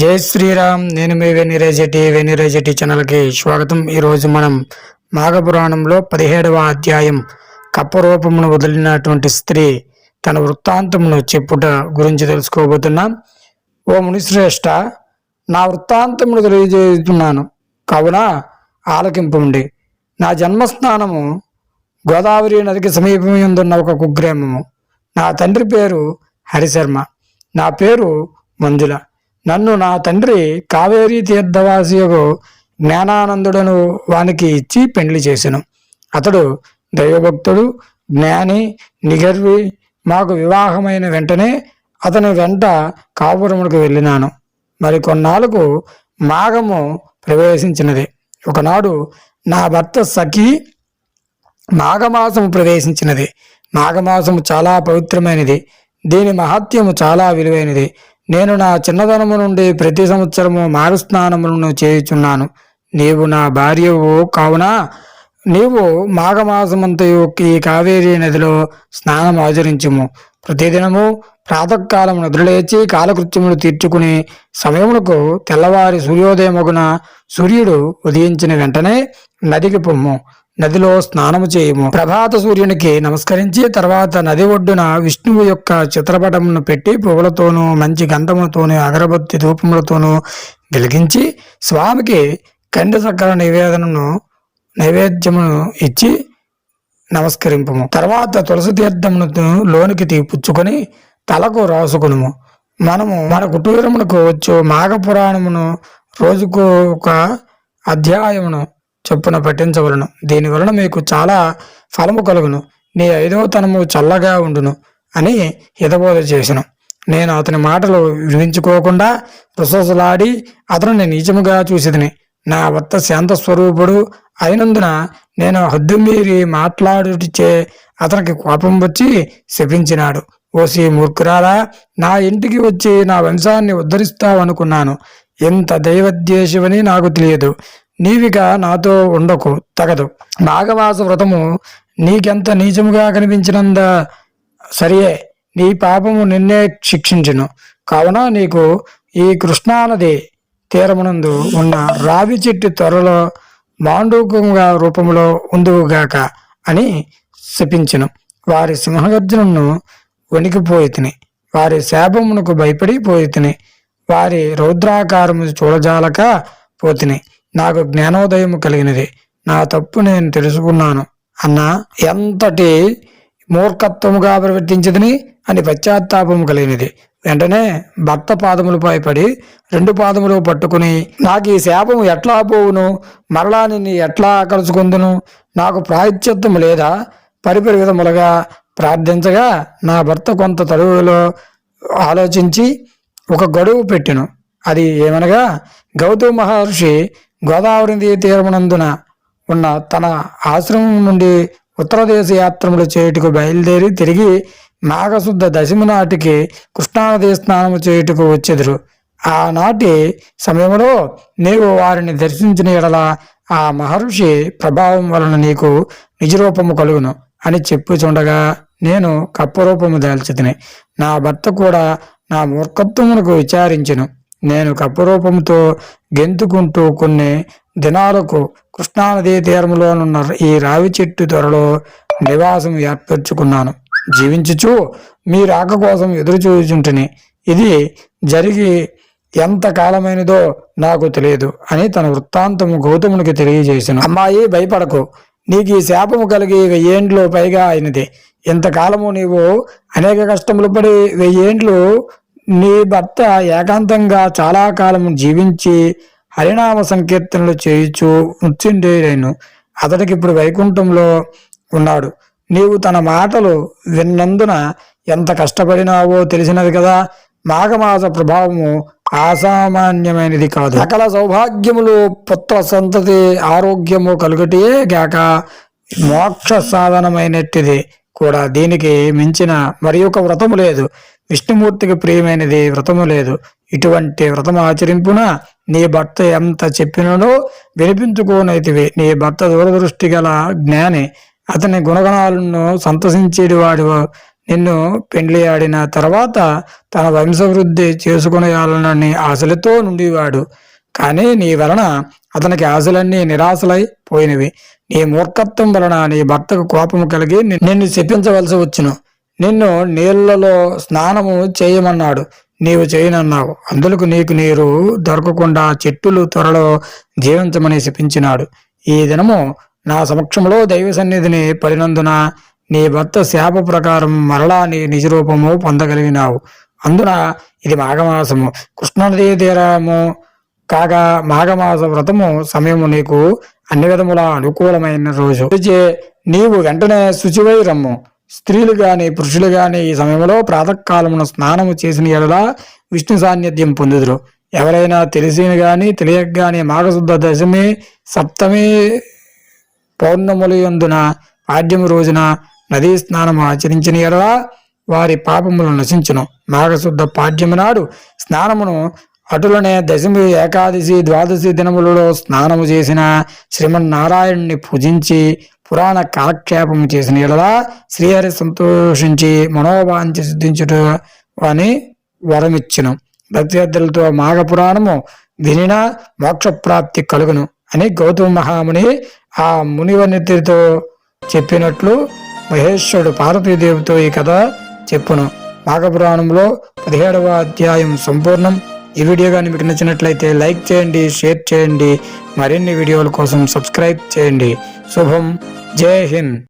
జై శ్రీరామ్ నేను మీ వెనిరేజటి వెనిరేజటి ఛానల్కి స్వాగతం. ఈరోజు మనం మాఘపురాణంలో పదిహేడవ అధ్యాయం కప్పరూపమును వదిలినటువంటి స్త్రీ తన వృత్తాంతమును చెప్పుట గురించి తెలుసుకోబోతున్నాం. ఓ మునిశ్రేష్ట నా వృత్తాంతమును తెలియజేస్తున్నాను. కావున ఆలకింపండి నా జన్మస్థానము గోదావరి నదికి సమీపమందున్న ఒక కుగ్రామము. నా తండ్రి పేరు హరిశర్మ నా పేరు మంజుల. నన్ను నా తండ్రి కావేరీ తీర్థవాసియకు జ్ఞానానందుడను వానికి ఇచ్చి పెండ్లి చేసెను. అతడు దైవభక్తుడు జ్ఞాని నిగర్వి మాకు వివాహమైన వెంటనే అతని వెంట కాపురములకు వెళ్ళినాను. మరి కొన్నాళ్ళకు మాఘము ప్రవేశించినది. ఒకనాడు నా భర్త సఖి మాఘమాసము ప్రవేశించినది. మాఘమాసము చాలా పవిత్రమైనది. దీని మహత్యము చాలా విలువైనది. నేను నా చిన్నతనము నుండి ప్రతి సంవత్సరము మారుస్నానములను చేయుచున్నాను. నీవు నా భార్యవు కావున? నీవు మాఘమాసమంతయు ఈ కావేరీ నదిలో స్నానం ఆచరించుము. ప్రతిదినము ప్రాతకాలం నిద్రలేచి కాలకృత్యములు తీర్చుకుని సమయమునకు తెల్లవారి సూర్యోదయమగున సూర్యుడు ఉదయించిన వెంటనే నదికి పొమ్ము. నదిలో స్నానము చేయము. ప్రభాత సూర్యునికి నమస్కరించి తర్వాత నది ఒడ్డున విష్ణువు యొక్క చిత్రపటమును పెట్టి పువ్వులతోనూ మంచి గంధములతోనూ అగరబత్తి ధూపములతోనూ వెలిగించి స్వామికి కండ సక్కర నివేదనను నైవేద్యమును ఇచ్చి నమస్కరింపము. తర్వాత తులసి తీర్థమును లోనికి తీపుచ్చుకొని తలకు రాసుకునుము. మనము మన కుటుంబమునకు వచ్చు మాఘపురాణమును రోజుకు ఒక అధ్యాయమును చొప్పున పఠించవలను. దీని వలన మీకు చాలా ఫలము కలుగును. నీ ఐదవతనము చల్లగా ఉండును అని హితబోధ చేసెను. నేను అతని మాటలు వినించుకోకుండా రుసలాడి అతనిని నీచముగా చూసిదని నా వత్త శాంత స్వరూపుడు అయినందున నేను హద్దు మీరి మాట్లాడుటిచే అతనికి కోపం వచ్చి శపించినాడు. ఓసి మూర్ఖురాలా నా ఇంటికి వచ్చి నా వంశాన్ని ఉద్ధరిస్తావనుకున్నాను. ఎంత దైవద్వేషమని నాకు తెలియదు. నీవిక నాతో ఉండకు తగదు. నాగవాస వ్రతము నీకెంత నీచముగా కనిపించినంద సరియే నీ పాపము నిన్నే శిక్షించును. కావున నీకు ఈ కృష్ణానది తీరమునందు ఉన్న రావి చెట్టు త్వరలో మాండూకంగా రూపంలో ఉందువుగాక అని శపించను. వారి సింహగర్జనను వణికిపోయి తిని వారి శాపమునకు భయపడి పోయి తిని వారి రౌద్రాకారము చూడజాలక పోతిని. నాకు జ్ఞానోదయం కలిగినది. నా తప్పు నేను తెలుసుకున్నాను. అన్న ఎంతటి మూర్ఖత్వముగా ప్రవర్తించదని అని పశ్చాత్తాపము కలిగినది. వెంటనే భర్త పాదములపై పడి రెండు పాదములు పట్టుకుని నాకు ఈ శాపము ఎట్లా పోవును? మరలా నిన్ను ఎట్లా కలుసుకుందును నాకు ప్రాయశ్చిత్తము లేదా? పరిపరి విధములుగా ప్రార్థించగా నా భర్త కొంత తడువులో ఆలోచించి ఒక గడువు పెట్టెను. అది ఏమనగా గౌతమ మహర్షి గోదావరి నది తీరమునందున ఉన్న తన ఆశ్రమం నుండి ఉత్తరదేశ యాత్రములు చేయుటకు బయలుదేరి తిరిగి నాగశుద్ధ దశమి నాటికి కృష్ణానది స్నానము చేయుటకు వచ్చెదురు. ఆనాటి సమయంలో నీవు వారిని దర్శించిన ఎడల ఆ మహర్షి ప్రభావం వలన నీకు నిజరూపము కలుగును అని చెప్పుచుండగా నేను కప్పరూపము దాల్చితిని. నా భర్త కూడా నా మూర్ఖత్వమునకు విచారించను. నేను కప్పరూపంతో గెంతుకుంటూ కొన్ని దినాలకు కృష్ణానదీ తీరములోనున్న ఈ రావి చెట్టు త్వరలో నివాసం ఏర్పరచుకున్నాను. జీవించుచు మీ రాక కోసం ఎదురు చూచుంటుని ఇది జరిగి ఎంత కాలమైనదో నాకు తెలియదు అని తన వృత్తాంతము గౌతమునికి తెలియజేసిన అమ్మాయి భయపడకు. నీకు ఈ శాపము కలిగి వెయ్యేండ్లు పైగా అయినది. ఇంతకాలము నీవు అనేక కష్టములు పడి వెయ్యేండ్లు నీ భర్త ఏకాంతంగా చాలా కాలం జీవించి హరినామ సంకీర్తనలు చేయుచు ముచ్చిండేను అతడికి ఇప్పుడు వైకుంఠంలో ఉన్నాడు. నీవు తన మాటలు విన్నందున ఎంత కష్టపడినావో తెలిసినది కదా. మాఘమాస ప్రభావము అసామాన్యమైనది కాదు. సకల సౌభాగ్యములు పుత్ర సంతతి ఆరోగ్యము కలుగటియే గాక మోక్ష సాధనమైనట్టిది. కూడా దీనికి మించిన మరి ఒక వ్రతము లేదు. విష్ణుమూర్తికి ప్రియమైనది వ్రతము లేదు. ఇటువంటి వ్రతం ఆచరింపున నీ భర్త ఎంత చెప్పినో వినిపించుకోనైతివి. నీ భర్త దూరదృష్టి గల జ్ఞాని. అతని గుణగణాలను సంతసించేటి వాడు. నిన్ను పెండ్లి ఆడిన తర్వాత తన వంశవృద్ధి చేసుకునేయాలనని ఆశలతో నుండివాడు. కానీ నీ వలన అతనికి ఆశలన్నీ నిరాశలై పోయినవి. నీ మూర్ఖత్వం వలన నీ భర్తకు కోపము కలిగి నిన్ను శపించవలసి వచ్చును. నిన్ను నీళ్ళలో స్నానము చేయమన్నాడు. నీవు చేయనన్నావు. అందులకు నీకు నీరు దొరకకుండా చెట్టులు త్వరలో జీవించమని శపించినాడు. ఈ దినము నా సమక్షంలో దైవ సన్నిధిని పడినందున నీ భర్త శాప ప్రకారం మరలా నీ నిజరూపము పొందగలిగినావు. అందున ఇది మాఘమాసము. కృష్ణనదీ తీరము కాగా మాఘమాస వ్రతము సమయము నీకు అన్ని విధముల అనుకూలమైన రోజు. నీవు వెంటనే శుచివై రమ్ము. స్త్రీలు గాని పురుషులు గాని ఈ సమయంలో ప్రాతకాలమున స్నానము చేసిన ఎడల విష్ణు సాన్నిధ్యం పొందుదురు. ఎవరైనా తెలిసిన గాని తెలియక గాని మాఘశుద్ధ దశమి సప్తమి పౌర్ణములు యందున పాడ్యము రోజున నదీ స్నానము ఆచరించిన ఎడల వారి పాపములు నశించును. మాఘశుద్ధ పాడ్యము నాడు స్నానమును అటులనే దశమి ఏకాదశి ద్వాదశి దినములలో స్నానము చేసిన శ్రీమన్నారాయణుని పూజించి పురాణ కాలక్షేపము చేసిన ఇలా శ్రీహరి సంతోషించి మనోభాంతి సిద్ధించుట అని వరమిచ్చును. భక్తిశ్రద్ధలతో మాఘ పురాణము వినిన మోక్షప్రాప్తి కలుగును అని గౌతమ మహాముని ఆ మునివనితితో చెప్పినట్లు మహేశ్వరుడు పార్వతీదేవితో ఈ కథ చెప్పును. మాఘపురాణంలో పదిహేడవ అధ్యాయం సంపూర్ణం. ఈ వీడియో కానీ మీకు నచ్చినట్లయితే లైక్ చేయండి షేర్ చేయండి. మరిన్ని వీడియోల కోసం సబ్స్క్రైబ్ చేయండి. శుభం. జై హింద్.